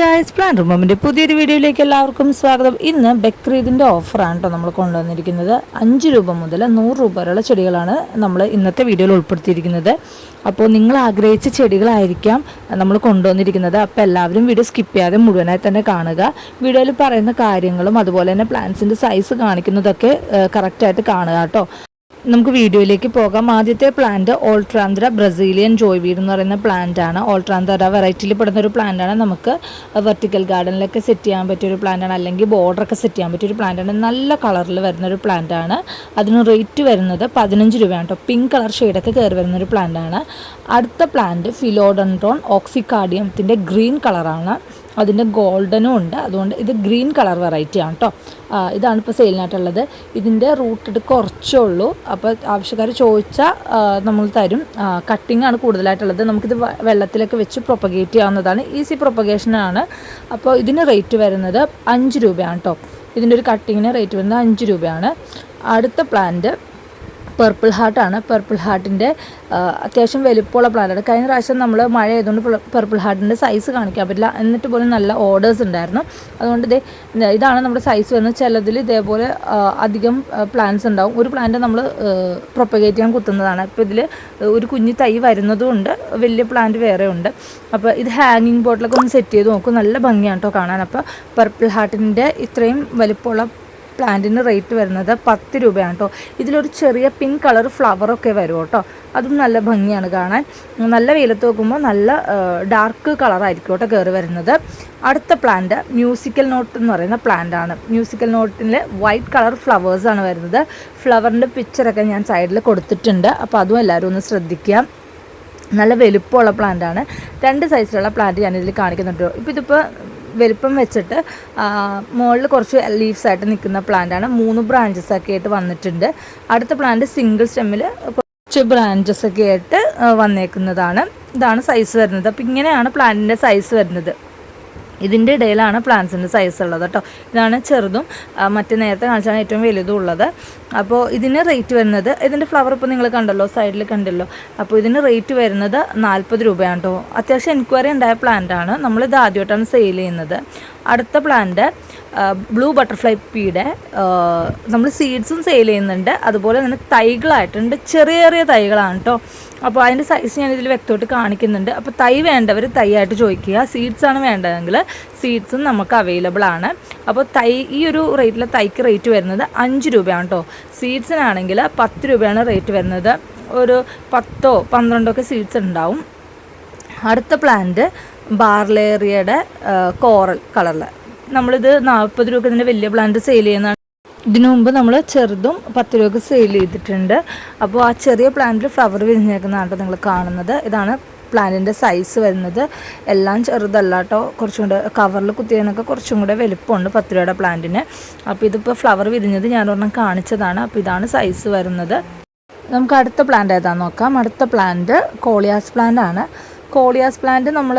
Guys plan റൂമിന്റെ പുതിയൊരു വീഡിയോയിലേക്ക് എല്ലാവർക്കും സ്വാഗതം. ഇന്ന് ബക്രീദിന്റെ ഓഫറാണ് കേട്ടോ നമ്മൾ കൊണ്ടുവന്നിരിക്കുന്നത്. അഞ്ച് രൂപ മുതൽ നൂറ് രൂപ വരെയുള്ള ചെടികളാണ് നമ്മൾ ഇന്നത്തെ വീഡിയോയിൽ ഉൾപ്പെടുത്തിയിരിക്കുന്നത്. അപ്പോൾ നിങ്ങൾ ആഗ്രഹിച്ച ചെടികളായിരിക്കാം നമ്മൾ കൊണ്ടുവന്നിരിക്കുന്നത്. അപ്പോൾ എല്ലാവരും വീഡിയോ സ്കിപ്പ് ചെയ്യാതെ മുഴുവനായി തന്നെ കാണുക. വീഡിയോയിൽ പറയുന്ന കാര്യങ്ങളും അതുപോലെ തന്നെ പ്ലാന്റ്സിന്റെ സൈസ് കാണിക്കുന്നതൊക്കെ കറക്റ്റായിട്ട് കാണുക കേട്ടോ നമുക്ക് വീഡിയോയിലേക്ക് പോകാം. ആദ്യത്തെ പ്ലാന്റ് ഓൾട്രാന്ധ്ര ബ്രസീലിയൻ ജോയ് വീട് എന്ന് പറയുന്ന പ്ലാന്റ് ആണ്. വെറൈറ്റിയിൽ പെടുന്ന ഒരു പ്ലാന്റ് ആണ്. നമുക്ക് വെർട്ടിക്കൽ ഗാർഡനിലൊക്കെ സെറ്റ് ചെയ്യാൻ പറ്റിയ ഒരു പ്ലാന്റ് ആണ്. അല്ലെങ്കിൽ ബോർഡറൊക്കെ സെറ്റ് ചെയ്യാൻ പറ്റിയ ഒരു പ്ലാന്റ് ആണ്. നല്ല കളറിൽ വരുന്ന ഒരു പ്ലാന്റ് ആണ്. അതിന് റേറ്റ് വരുന്നത് പതിനഞ്ച് രൂപയാണ് കേട്ടോ പിങ്ക് കളർ ഷെയ്ഡൊക്കെ കയറി വരുന്ന ഒരു പ്ലാന്റ് ആണ്. അടുത്ത പ്ലാന്റ് ഫിലോഡൻട്രോൺ ഓക്സിക്കാഡിയത്തിന്റെ ഗ്രീൻ കളറാണ് അതിന്റെ ഗോൾഡനും ഉണ്ട്. അതുകൊണ്ട് ഇത് ഗ്രീൻ കളർ വെറൈറ്റി ആണ് കേട്ടോ ഇതാണ് ഇപ്പോൾ സെയിലിനായിട്ടുള്ളത് ഇതിന്റെ റൂട്ട് കുറച്ചേ ഉള്ളൂ. അപ്പോൾ ആവശ്യക്കാർ ചോദിച്ചാൽ നമ്മൾ തരും. കട്ടിംഗ് ആണ് കൂടുതലായിട്ടുള്ളത്. നമുക്കിത് വെള്ളത്തിലൊക്കെ വെച്ച് പ്രൊപ്പഗേറ്റ് ചെയ്യാവുന്നതാണ്. ഈസി പ്രൊപ്പഗേഷനാണ് അപ്പോൾ ഇതിന് റേറ്റ് വരുന്നത് അഞ്ച് രൂപയാണ് കേട്ടോ ഇതിന്റെ ഒരു കട്ടിങ്ങിന് റേറ്റ് വരുന്നത് അഞ്ച് രൂപയാണ്. അടുത്ത പ്ലാന്റ് പർപ്പിൾ ഹാർട്ടാണ് പർപ്പിൾ ഹാർട്ടിന്റെ അത്യാവശ്യം വലിപ്പമുള്ള പ്ലാന്റാണ് കഴിഞ്ഞ പ്രാവശ്യം നമ്മൾ മഴ ആയതുകൊണ്ട് പർപ്പിൾ ഹാർട്ടിന്റെ സൈസ് കാണിക്കാൻ പറ്റില്ല. എന്നിട്ട് പോലും നല്ല ഓർഡേഴ്സ് ഉണ്ടായിരുന്നു. അതുകൊണ്ട് ഇതേ ഇതാണ് നമ്മുടെ സൈസ് വരുന്നത്. ചിലതിൽ ഇതേപോലെ അധികം പ്ലാന്റ്സ് ഉണ്ടാവും. ഒരു പ്ലാന്റ് നമ്മൾ പ്രൊപ്പഗേറ്റ് ചെയ്യാൻ കുത്തുന്നതാണ്. അപ്പോൾ ഇതിൽ ഒരു കുഞ്ഞു തൈ വരുന്നതുകൊണ്ട് വലിയ പ്ലാന്റ് വേറെ ഉണ്ട്. അപ്പോൾ ഇത് ഹാങ്ങിങ് ബോട്ടിലൊക്കെ ഒന്ന് സെറ്റ് ചെയ്ത് നോക്കും. നല്ല ഭംഗിയാണ് കേട്ടോ കാണാൻ. അപ്പോൾ പർപ്പിൾ ഹാർട്ടിന്റെ ഇത്രയും വലിപ്പമുള്ള പ്ലാന്റിന് റേറ്റ് വരുന്നത് പത്ത് രൂപയാണ് കേട്ടോ ഇതിലൊരു ചെറിയ പിങ്ക് കളർ ഫ്ലവറൊക്കെ വരും കേട്ടോ അതും നല്ല ഭംഗിയാണ് കാണാൻ. നല്ല വെയിലത്ത് നോക്കുമ്പോൾ നല്ല ഡാർക്ക് കളറായിരിക്കും കേട്ടോ കയറി വരുന്നത്. അടുത്ത പ്ലാന്റ് മ്യൂസിക്കൽ നോട്ട് എന്ന് പറയുന്ന പ്ലാന്റ് ആണ് മ്യൂസിക്കൽ നോട്ടിൽ വൈറ്റ് കളർ ഫ്ലവേഴ്സാണ് വരുന്നത്. ഫ്ലവറിന്റെ പിക്ചറൊക്കെ ഞാൻ സൈഡിൽ കൊടുത്തിട്ടുണ്ട്. അപ്പോൾ അതും എല്ലാവരും ഒന്ന് ശ്രദ്ധിക്കുക. നല്ല വലുപ്പമുള്ള പ്ലാന്റാണ്. രണ്ട് സൈസിലുള്ള പ്ലാന്റ് ഞാനിതിൽ കാണിക്കുന്നുണ്ട് ഇപ്പോൾ ഇതിപ്പോൾ വലുപ്പം വെച്ചിട്ട് മുകളിൽ കുറച്ച് ലീവ്സ് ആയിട്ട് നിൽക്കുന്ന പ്ലാന്റ് ആണ്. മൂന്ന് ബ്രാഞ്ചസ് ഒക്കെ ആയിട്ട് വന്നിട്ടുണ്ട്. അടുത്ത പ്ലാന്റ് സിംഗിൾ സ്റ്റെമ്മിൽ കുറച്ച് ബ്രാഞ്ചസ് ഒക്കെ ആയിട്ട് വന്നേക്കുന്നതാണ്. ഇതാണ് സൈസ് വരുന്നത്. അപ്പോൾ ഇങ്ങനെയാണ് പ്ലാന്റിന്റെ സൈസ് വരുന്നത്. ഇതിന്റെ ഇടയിലാണ് പ്ലാന്റ്സിന്റെ സൈസ് ഉള്ളത് കേട്ടോ. ഇതാണ് ചെറുതും മറ്റു നേരത്തെ കാണിച്ചാണ് ഏറ്റവും വലുതും ഉള്ളത്. അപ്പോൾ ഇതിന് റേറ്റ് വരുന്നത് ഇതിന്റെ ഫ്ലവർ ഇപ്പോൾ നിങ്ങൾ കണ്ടല്ലോ സൈഡിൽ കണ്ടല്ലോ. അപ്പോൾ ഇതിന് റേറ്റ് വരുന്നത് നാൽപ്പത് രൂപയാണ് കേട്ടോ. അത്യാവശ്യം എൻക്വയറി ഉണ്ടായ പ്ലാന്റ് ആണ്. നമ്മളിത് ആദ്യമായിട്ടാണ് സെയിൽ ചെയ്യുന്നത്. അടുത്ത പ്ലാന്റ് ബ്ലൂ ബട്ടർഫ്ലൈ പീയുടെ നമ്മൾ സീഡ്സും സെയിൽ ചെയ്യുന്നുണ്ട്. അതുപോലെ തന്നെ തൈകളായിട്ടുണ്ട്. ചെറിയ ചെറിയ തൈകളാണ് കേട്ടോ അപ്പോൾ അതിന്റെ സൈസ് ഞാൻ ഇതിൽ വ്യക്തമായിട്ട് കാണിക്കുന്നുണ്ട്. അപ്പോൾ തൈ വേണ്ടവർ തൈ ആയിട്ട് ചോദിക്കുക. സീഡ്സ് ആണ് വേണ്ടതെങ്കിൽ സീഡ്സും നമുക്ക് അവൈലബിൾ ആണ്. അപ്പോൾ തൈ ഈ ഒരു റേറ്റിലെ തൈക്ക് റേറ്റ് വരുന്നത് അഞ്ച് രൂപയാണ് കേട്ടോ സീഡ്സിനാണെങ്കിൽ പത്ത് രൂപയാണ് റേറ്റ് വരുന്നത്. ഒരു പത്തോ പന്ത്രണ്ടോ ഒക്കെ സീഡ്സ് ഉണ്ടാവും. അടുത്ത പ്ലാന്റ് ബാർലേറിയയുടെ കോറൽ കളറിൽ നമ്മളിത് നാൽപ്പത് രൂപ ഇതിന്റെ വലിയ പ്ലാന്റ് സെയിൽ ചെയ്യുന്നതാണ്. ഇതിനു മുമ്പ് നമ്മൾ ചെറുതും പത്ത് രൂപക്ക് സെയിൽ ചെയ്തിട്ടുണ്ട്. അപ്പോൾ ആ ചെറിയ പ്ലാന്റിൽ ഫ്ലവർ വിരിഞ്ഞേക്കുന്നതാണ് നിങ്ങൾ കാണുന്നത്. ഇതാണ് പ്ലാന്റിന്റെ സൈസ് വരുന്നത്. എല്ലാം ചെറുതല്ല കേട്ടോ കുറച്ചും കൂടെ കവറിൽ കുത്തിയതിനൊക്കെ കുറച്ചും കൂടെ വലുപ്പമുണ്ട് പത്ത് രൂപയുടെ പ്ലാന്റിന് അപ്പോൾ ഇതിപ്പോൾ ഫ്ലവർ വിരിഞ്ഞത് ഞാൻ ഒരെണ്ണം കാണിച്ചതാണ്. അപ്പോൾ ഇതാണ് സൈസ് വരുന്നത്. നമുക്ക് അടുത്ത പ്ലാന്റ് ഏതാണെന്ന് നോക്കാം. അടുത്ത പ്ലാന്റ് കോളിയാസ് പ്ലാന്റ് ആണ്. കോളിയാസ് പ്ലാന്റ് നമ്മൾ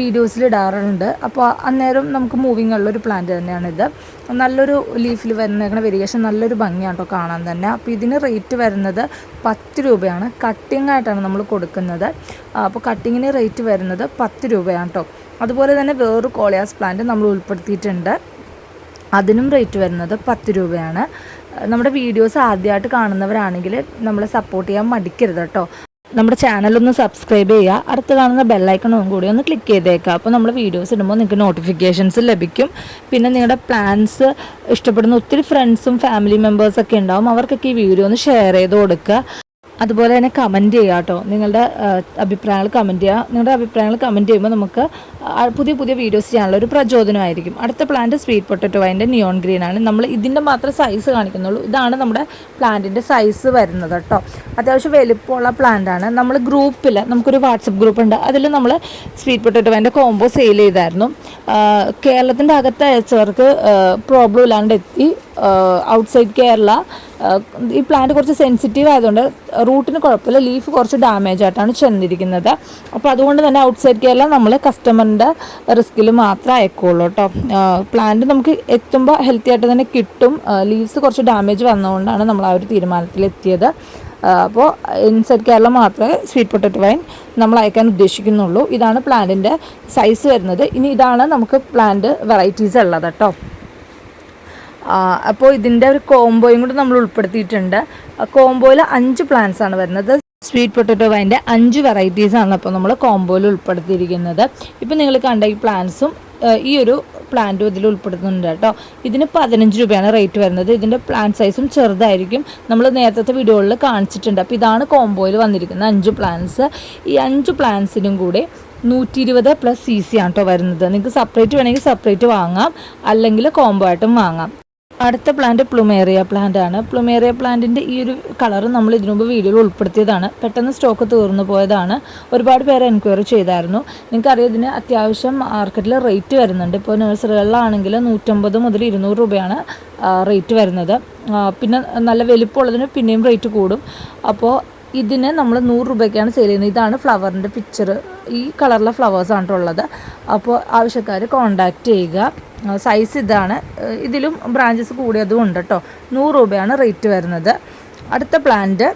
വീഡിയോസിൽ ഇടാറുണ്ട്. അപ്പോൾ അന്നേരം നമുക്ക് മൂവിങ് ഉള്ള ഒരു പ്ലാന്റ് തന്നെയാണിത്. നല്ലൊരു ലീഫിൽ വരുന്ന വേരിയേഷൻ നല്ലൊരു ഭംഗിയാണ് കേട്ടോ കാണാൻ തന്നെ. അപ്പോൾ ഇതിന് റേറ്റ് വരുന്നത് പത്ത് രൂപയാണ്. കട്ടിംഗ് ആയിട്ടാണ് നമ്മൾ കൊടുക്കുന്നത്. അപ്പോൾ കട്ടിങ്ങിന് റേറ്റ് വരുന്നത് പത്ത് രൂപയാണ് കേട്ടോ അതുപോലെ തന്നെ വേറൊരു കോളിയാസ് പ്ലാന്റ് നമ്മൾ ഉൾപ്പെടുത്തിയിട്ടുണ്ട്. അതിനും റേറ്റ് വരുന്നത് പത്ത് രൂപയാണ്. നമ്മുടെ വീഡിയോസ് ആദ്യമായിട്ട് കാണുന്നവരാണെങ്കിൽ നമ്മളെ സപ്പോർട്ട് ചെയ്യാൻ മടിക്കരുത് കേട്ടോ. നമ്മുടെ ചാനലൊന്ന് സബ്സ്ക്രൈബ് ചെയ്യുക. അടുത്ത് കാണുന്ന ബെല്ലൈക്കണും കൂടി ഒന്ന് ക്ലിക്ക് ചെയ്തേക്കുക. അപ്പോൾ നമ്മൾ വീഡിയോസ് ഇടുമ്പോൾ നിങ്ങൾക്ക് നോട്ടിഫിക്കേഷൻസ് ലഭിക്കും. പിന്നെ നിങ്ങളുടെ പ്ലാൻസ് ഇഷ്ടപ്പെടുന്ന ഒത്തിരി ഫ്രണ്ട്സും ഫാമിലി മെമ്പേഴ്സൊക്കെ ഉണ്ടാവും. അവർക്കൊക്കെ ഈ വീഡിയോ ഒന്ന് ഷെയർ ചെയ്ത് കൊടുക്കുക. അതുപോലെ തന്നെ കമന്റ് ചെയ്യുക കേട്ടോ. നിങ്ങളുടെ അഭിപ്രായങ്ങൾ കമന്റ് ചെയ്യുക. നിങ്ങളുടെ അഭിപ്രായങ്ങൾ കമന്റ് ചെയ്യുമ്പോൾ നമുക്ക് പുതിയ പുതിയ വീഡിയോസ് ചെയ്യാനുള്ള ഒരു പ്രചോദനമായിരിക്കും. അടുത്ത പ്ലാന്റ് സ്വീറ്റ് പൊട്ടറ്റോ അതിന്റെ നിയോൺ ഗ്രീൻ ആണ്. നമ്മൾ ഇതിന്റെ മാത്രം സൈസ് കാണിക്കുന്നുള്ളൂ. ഇതാണ് നമ്മുടെ പ്ലാന്റിന്റെ സൈസ് വരുന്നത് കേട്ടോ. അത്യാവശ്യം വലിപ്പമുള്ള പ്ലാന്റ് ആണ്. നമ്മൾ ഗ്രൂപ്പിൽ നമുക്കൊരു വാട്സപ്പ് ഗ്രൂപ്പ് ഉണ്ട്. അതിൽ നമ്മൾ സ്വീറ്റ് പൊട്ടറ്റോ അതിന്റെ കോംബോ സെയിൽ ചെയ്തായിരുന്നു. കേരളത്തിന്റെ അകത്ത് അയച്ചവർക്ക് പ്രോബ്ലം ഇല്ലാണ്ട് എത്തി. ഔട്ട്സൈഡ് കേരള. ഈ പ്ലാന്റ് കുറച്ച് സെൻസിറ്റീവ് ആയതുകൊണ്ട് റൂട്ടിന് കുഴപ്പമില്ല. ലീഫ് കുറച്ച് ഡാമേജ് ആയിട്ടാണ് ചെന്നിരിക്കുന്നത്. അപ്പോൾ അതുകൊണ്ട് തന്നെ ഔട്ട്സൈഡ് കേരള നമ്മൾ കസ്റ്റമറിന്റെ റിസ്കിൽ മാത്രമേ അയക്കുള്ളൂ കേട്ടോ പ്ലാന്റ് നമുക്ക് എത്തുമ്പോൾ ഹെൽത്തി ആയിട്ട് തന്നെ കിട്ടും. ലീവ്സ് കുറച്ച് ഡാമേജ് വന്നതുകൊണ്ടാണ് നമ്മൾ ആ ഒരു തീരുമാനത്തിൽ എത്തിയത്. അപ്പോൾ ഇൻസൈഡ് കേരള മാത്രമേ സ്വീറ്റ് പൊട്ടറ്റോ വൈൻ നമ്മൾ അയക്കാൻ ഉദ്ദേശിക്കുന്നുള്ളൂ. ഇതാണ് പ്ലാന്റിന്റെ സൈസ് വരുന്നത്. ഇനി ഇതാണ് നമുക്ക് പ്ലാന്റ് വെറൈറ്റീസ് ഉള്ളത് കേട്ടോ അപ്പോൾ ഇതിന്റെ ഒരു കോംബോയും കൂടി നമ്മൾ ഉൾപ്പെടുത്തിയിട്ടുണ്ട്. കോംബോയിൽ അഞ്ച് പ്ലാന്റ്സ് ആണ് വരുന്നത്. സ്വീറ്റ് പൊട്ടറ്റോ വൈന്റെ അഞ്ച് വെറൈറ്റീസ് ആണ് അപ്പോൾ നമ്മൾ കോംബോയിൽ ഉൾപ്പെടുത്തിയിരിക്കുന്നത്. ഇപ്പം നിങ്ങൾ കണ്ട ഈ പ്ലാന്റ്സും ഈ ഒരു പ്ലാന്റും ഇതിൽ ഉൾപ്പെടുത്തുന്നുണ്ട് കേട്ടോ. ഇതിന് പതിനഞ്ച് രൂപയാണ് റേറ്റ് വരുന്നത്. ഇതിന്റെ പ്ലാന്റ് സൈസും ചെറുതായിരിക്കും. നമ്മൾ നേരത്തെ വീഡിയോകളിൽ കാണിച്ചിട്ടുണ്ട്. അപ്പോൾ ഇതാണ് കോംബോയിൽ വന്നിരിക്കുന്നത് അഞ്ച് പ്ലാന്റ്സ് ഈ അഞ്ച് പ്ലാന്റ്സിനും കൂടെ നൂറ്റി ഇരുപത് പ്ലസ് സി സി ആണ് കേട്ടോ വരുന്നത്. നിങ്ങൾക്ക് സെപ്പറേറ്റ് വേണമെങ്കിൽ സെപ്പറേറ്റ് വാങ്ങാം. അല്ലെങ്കിൽ കോംബോ ആയിട്ടും വാങ്ങാം. അടുത്ത പ്ലാന്റ് പ്ലുമേറിയ പ്ലാന്റ് ആണ്. പ്ലുമേറിയ പ്ലാന്റിന്റെ ഈ ഒരു കളർ നമ്മൾ ഇതിനു മുമ്പ് വീഡിയോയിൽ ഉൾപ്പെടുത്തിയതാണ്. പെട്ടെന്ന് സ്റ്റോക്ക് തീർന്നു പോയതാണ്. ഒരുപാട് പേര് എൻക്വയറി ചെയ്തായിരുന്നു. നിങ്ങൾക്കറിയാം ഇതിന് അത്യാവശ്യം മാർക്കറ്റിൽ റേറ്റ് വരുന്നുണ്ട്. ഇപ്പോൾ നഴ്സറികളിലാണെങ്കിൽ നൂറ്റമ്പത് മുതൽ ഇരുന്നൂറ് രൂപയാണ് റേറ്റ് വരുന്നത്. പിന്നെ നല്ല വലിപ്പമുള്ളതിന് പിന്നെയും റേറ്റ് കൂടും. അപ്പോൾ ഇതിന് നമ്മൾ നൂറ് രൂപയ്ക്കാണ് സെയിൽ ചെയ്യുന്നത്. ഇതാണ് ഫ്ലവറിന്റെ പിക്ചർ ഈ കളറിലെ ഫ്ലവേഴ്സാണ് ഉള്ളത്. അപ്പോൾ ആവശ്യക്കാർ കോണ്ടാക്ട് ചെയ്യുക. സൈസ് ഇതാണ്. ഇതിലും ബ്രാഞ്ചസ് കൂടിയതും ഉണ്ട് കേട്ടോ നൂറ് രൂപയാണ് റേറ്റ് വരുന്നത്. അടുത്ത പ്ലാന്റ്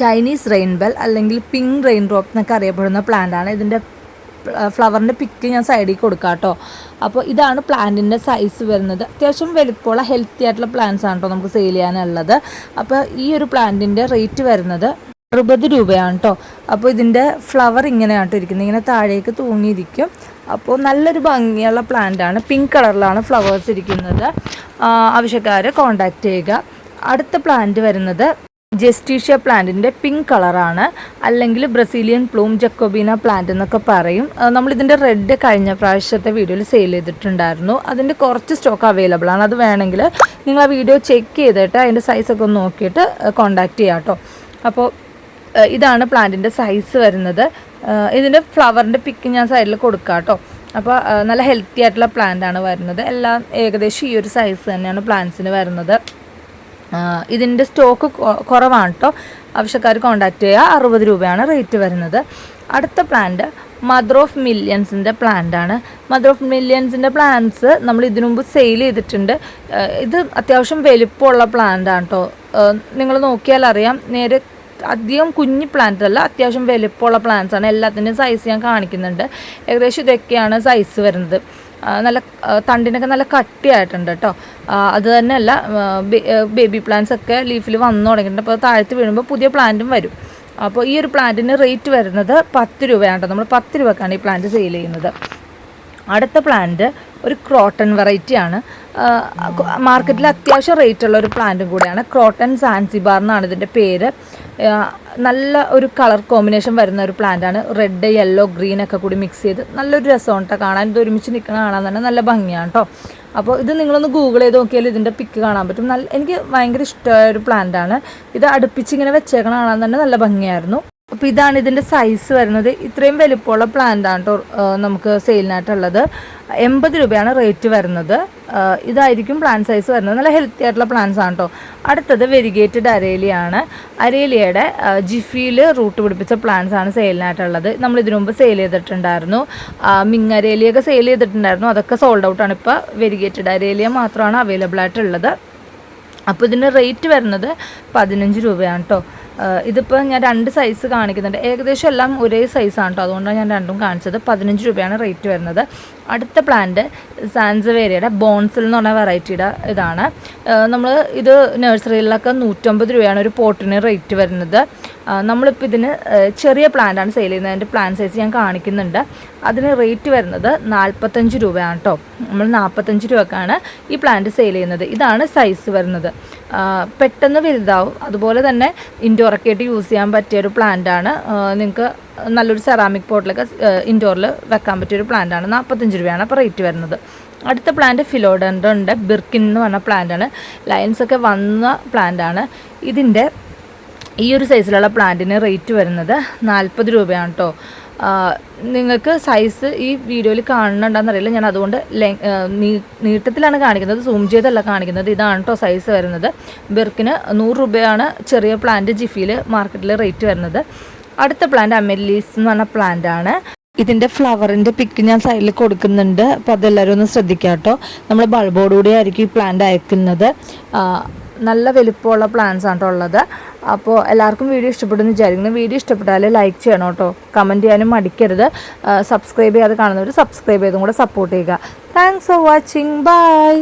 ചൈനീസ് റെയിൻബെൽ അല്ലെങ്കിൽ പിങ്ക് റെയിൻ ഡ്രോപ്പ് എന്നൊക്കെ അറിയപ്പെടുന്ന പ്ലാന്റാണ് ഇതിന്റെ ഫ്ലവറിന്റെ പിക്ക് ഞാൻ സൈഡിൽ കൊടുക്കാം കേട്ടോ അപ്പോൾ ഇതാണ് പ്ലാന്റിന്റെ സൈസ് വരുന്നത്. അത്യാവശ്യം വലുപ്പമുള്ള ഹെൽത്തി ആയിട്ടുള്ള പ്ലാന്റ്സ് ആണ് കേട്ടോ നമുക്ക് സെയിൽ ചെയ്യാനുള്ളത്. അപ്പോൾ ഈ ഒരു പ്ലാന്റിന്റെ റേറ്റ് വരുന്നത് അറുപത് രൂപയാണ് കേട്ടോ അപ്പോൾ ഇതിന്റെ ഫ്ലവർ ഇങ്ങനെയാണ് ഇരിക്കുന്നത്. ഇങ്ങനെ താഴേക്ക് തൂങ്ങിയിരിക്കും. അപ്പോൾ നല്ലൊരു ഭംഗിയുള്ള പ്ലാന്റ് ആണ്. പിങ്ക് കളറിലാണ് ഫ്ലവേഴ്സ് ഇരിക്കുന്നത്. ആവശ്യക്കാർ കോണ്ടാക്ട് ചെയ്യുക. അടുത്ത പ്ലാന്റ് വരുന്നത് ജസ്റ്റീഷ്യ പ്ലാന്റിന്റെ പിങ്ക് കളറാണ് അല്ലെങ്കിൽ ബ്രസീലിയൻ പ്ലൂം ജക്കോബീന പ്ലാന്റ് എന്നൊക്കെ പറയും. നമ്മളിതിന്റെ റെഡ് കഴിഞ്ഞ പ്രാവശ്യത്തെ വീഡിയോയിൽ സെയിൽ ചെയ്തിട്ടുണ്ടായിരുന്നു. അതിന്റെ കുറച്ച് സ്റ്റോക്ക് അവൈലബിൾ ആണ്. അത് വേണമെങ്കിൽ നിങ്ങൾ ആ വീഡിയോ ചെക്ക് ചെയ്തിട്ട് അതിന്റെ സൈസൊക്കെ ഒന്ന് നോക്കിയിട്ട് കോണ്ടാക്ട് ചെയ്യാം കേട്ടോ അപ്പോൾ ഇതാണ് പ്ലാന്റിന്റെ സൈസ് വരുന്നത്. ഇതിന്റെ ഫ്ലവറിന്റെ പിക്ക് ഞാൻ സൈഡിൽ കൊടുക്കാം കേട്ടോ അപ്പോൾ നല്ല ഹെൽത്തി ആയിട്ടുള്ള പ്ലാന്റ് ആണ് വരുന്നത്. എല്ലാം ഏകദേശം ഈ ഒരു സൈസ് തന്നെയാണ് പ്ലാന്റ്സിന് വരുന്നത്. ഇതിന്റെ സ്റ്റോക്ക് കുറവാണ് കേട്ടോ ആവശ്യക്കാർ കോണ്ടാക്ട് ചെയ്യുക അറുപത് രൂപയാണ് റേറ്റ് വരുന്നത്. അടുത്ത പ്ലാന്റ് മദർ ഓഫ് മില്യൻസിന്റെ പ്ലാന്റ് ആണ്. മദർ ഓഫ് മില്യൻസിന്റെ പ്ലാന്റ്സ് നമ്മൾ ഇതിനു മുമ്പ് സെയിൽ ചെയ്തിട്ടുണ്ട്. ഇത് അത്യാവശ്യം വലിപ്പമുള്ള പ്ലാന്റ് ആണ് കേട്ടോ നിങ്ങൾ നോക്കിയാൽ അറിയാം നേരെ അധികം കുഞ്ഞു പ്ലാന്റ് അല്ല അത്യാവശ്യം വലിപ്പമുള്ള പ്ലാന്റ്സ് ആണ്. എല്ലാത്തിന്റെയും സൈസ് ഞാൻ കാണിക്കുന്നുണ്ട്. ഏകദേശം ഇതൊക്കെയാണ് സൈസ് വരുന്നത്. നല്ല തണ്ടിനൊക്കെ നല്ല കട്ടിയായിട്ടുണ്ട് കേട്ടോ. അത് തന്നെയല്ല ബേബി പ്ലാന്റ്സ് ഒക്കെ ലീഫിൽ വന്നു തുടങ്ങിയിട്ടുണ്ട്. അപ്പോൾ താഴത്ത് വീഴുമ്പോൾ പുതിയ പ്ലാന്റും വരും. അപ്പോൾ ഈ ഒരു പ്ലാന്റിന് റേറ്റ് വരുന്നത് പത്ത് രൂപയാണ് നമ്മൾ പത്ത് രൂപക്കാണ് ഈ പ്ലാന്റ് സെയിൽ ചെയ്യുന്നത്. അടുത്ത പ്ലാന്റ് ഒരു ക്രോട്ടൺ വെറൈറ്റി ആണ്. മാർക്കറ്റിൽ അത്യാവശ്യം റേറ്റ് ഉള്ള ഒരു പ്ലാന്റും കൂടിയാണ്. ക്രോട്ടൺ സാൻസിബാർ എന്നാണ് ഇതിന്റെ പേര്. നല്ല ഒരു കളർ കോമ്പിനേഷൻ വരുന്ന ഒരു പ്ലാന്റാണ് റെഡ് യെല്ലോ ഗ്രീൻ ഒക്കെ കൂടി മിക്സ് ചെയ്ത് നല്ലൊരു രസമുണ്ട് കാണാൻ. ഇത് ഒരുമിച്ച് നിൽക്കണ കാണാൻ തന്നെ നല്ല ഭംഗിയാണ് കേട്ടോ. അപ്പോൾ ഇത് നിങ്ങളൊന്ന് ഗൂഗിൾ ചെയ്ത് നോക്കിയാൽ ഇതിന്റെ പിക്ക് കാണാൻ പറ്റും. നല്ല എനിക്ക് ഭയങ്കര ഇഷ്ടമായ ഒരു പ്ലാന്റ് ആണ്. ഇത് അടുപ്പിച്ച് ഇങ്ങനെ വെച്ചേക്കണ കാണാൻ തന്നെ നല്ല ഭംഗിയായിരുന്നു. അപ്പോൾ ഇതാണ് ഇതിന്റെ സൈസ് വരുന്നത്. ഇത്രയും വലിപ്പമുള്ള പ്ലാന്റ് ആണ് കേട്ടോ നമുക്ക് സെയിലിനായിട്ടുള്ളത് എൺപത് രൂപയാണ് റേറ്റ് വരുന്നത്. ഇതായിരിക്കും പ്ലാൻ സൈസ് വരുന്നത്. നല്ല ഹെൽത്തി ആയിട്ടുള്ള പ്ലാന്റ്സ് ആണ് കേട്ടോ അടുത്തത് വെരിഗേറ്റഡ് അരേലിയാണ്. അരേലിയയുടെ ജിഫിയിൽ റൂട്ട് പിടിപ്പിച്ച പ്ലാന്റ്സ് ആണ് സെയിലിനായിട്ടുള്ളത് നമ്മൾ ഇതിനു മുമ്പ് സെയിൽ ചെയ്തിട്ടുണ്ടായിരുന്നു. മിങ്ങരേലിയൊക്കെ സെയിൽ ചെയ്തിട്ടുണ്ടായിരുന്നു. അതൊക്കെ സോൾഡ് ഔട്ടാണ് ഇപ്പോൾ വെരിഗേറ്റഡ് അരേലിയ മാത്രമാണ് അവൈലബിൾ ആയിട്ടുള്ളത്. അപ്പോൾ ഇതിന്റെ റേറ്റ് വരുന്നത് പതിനഞ്ച് രൂപയാണ് കേട്ടോ ഇതിപ്പോൾ ഞാൻ രണ്ട് സൈസ് കാണിക്കുന്നുണ്ട്. ഏകദേശം എല്ലാം ഒരേ സൈസാണ് കേട്ടോ അതുകൊണ്ടാണ് ഞാൻ രണ്ടും കാണിച്ചത്. പതിനഞ്ച് രൂപയാണ് റേറ്റ് വരുന്നത്. അടുത്ത പ്ലാന്റ് സാൻസവേരിയുടെ ബോൺസിൽ എന്ന് പറഞ്ഞ വെറൈറ്റിയുടെ ഇതാണ്. നമ്മൾ ഇത് നഴ്സറിയിലൊക്കെ നൂറ്റമ്പത് രൂപയാണ് ഒരു പോട്ടിന് റേറ്റ് വരുന്നത്. നമ്മളിപ്പോൾ ഇതിന് ചെറിയ പ്ലാന്റാണ് സെയിൽ ചെയ്യുന്നത്. അതിന്റെ പ്ലാൻ സൈസ് ഞാൻ കാണിക്കുന്നുണ്ട്. അതിന് റേറ്റ് വരുന്നത് നാൽപ്പത്തഞ്ച് രൂപയാണ് കേട്ടോ നമ്മൾ നാൽപ്പത്തഞ്ച് രൂപക്കാണ് ഈ പ്ലാന്റ് സെയിൽ ചെയ്യുന്നത്. ഇതാണ് സൈസ് വരുന്നത്. പെട്ടെന്ന് വലുതാവും. അതുപോലെ തന്നെ ഇൻഡോറൊക്കെ ആയിട്ട് യൂസ് ചെയ്യാൻ പറ്റിയ ഒരു പ്ലാന്റാണ് നിങ്ങൾക്ക് നല്ലൊരു സെറാമിക് പോട്ടിലൊക്കെ ഇൻഡോറിൽ വെക്കാൻ പറ്റിയ ഒരു പ്ലാന്റാണ് നാൽപ്പത്തഞ്ച് രൂപയാണ് അപ്പോൾ റേറ്റ് വരുന്നത്. അടുത്ത പ്ലാന്റ് ഫിലോഡൻഡ്രന്റെ ബിർക്കിൻ എന്ന് പറഞ്ഞ പ്ലാന്റാണ് ലയൻസ് ഒക്കെ വന്ന പ്ലാന്റാണ് ഇതിന്റെ ഈ ഒരു സൈസിലുള്ള പ്ലാന്റിന് റേറ്റ് വരുന്നത് നാൽപ്പത് രൂപയാണ് കേട്ടോ നിങ്ങൾക്ക് സൈസ് ഈ വീഡിയോയിൽ കാണുന്നുണ്ടെന്നറിയില്ല. ഞാൻ അതുകൊണ്ട് നീട്ടത്തിലാണ് കാണിക്കുന്നത്. സൂം ചെയ്തല്ല കാണിക്കുന്നത്. ഇതാണ് കേട്ടോ സൈസ് വരുന്നത്. ബെർക്കിന് നൂറ് രൂപയാണ് ചെറിയ പ്ലാന്റ് ജിഫിയിൽ മാർക്കറ്റിൽ റേറ്റ് വരുന്നത്. അടുത്ത പ്ലാന്റ് അമെല്ലീസ് എന്ന് പറഞ്ഞ പ്ലാന്റ് ആണ്. ഇതിന്റെ ഫ്ലവറിന്റെ പിക്ക് ഞാൻ സൈഡിൽ കൊടുക്കുന്നുണ്ട്. അപ്പോൾ അതെല്ലാവരും ഒന്ന് ശ്രദ്ധിക്കാം കേട്ടോ നമ്മൾ ബൾബോടുകൂടി ആയിരിക്കും ഈ പ്ലാന്റ് അയക്കുന്നത്. നല്ല വലിപ്പമുള്ള പ്ലാന്റ്സ് ആണ് ഉള്ളത്. അപ്പോൾ എല്ലാവർക്കും വീഡിയോ ഇഷ്ടപ്പെടുന്നു വിചാരിക്കുന്നു. വീഡിയോ ഇഷ്ടപ്പെട്ടാൽ ലൈക്ക് ചെയ്യണം കേട്ടോ. കമന്റ് ചെയ്യാനും മടിക്കരുത്. സബ്സ്ക്രൈബ് ചെയ്യാതെ കാണുന്നവർ സബ്സ്ക്രൈബ് ചെയ്തും കൂടെ സപ്പോർട്ട് ചെയ്യുക. Thanks for watching bye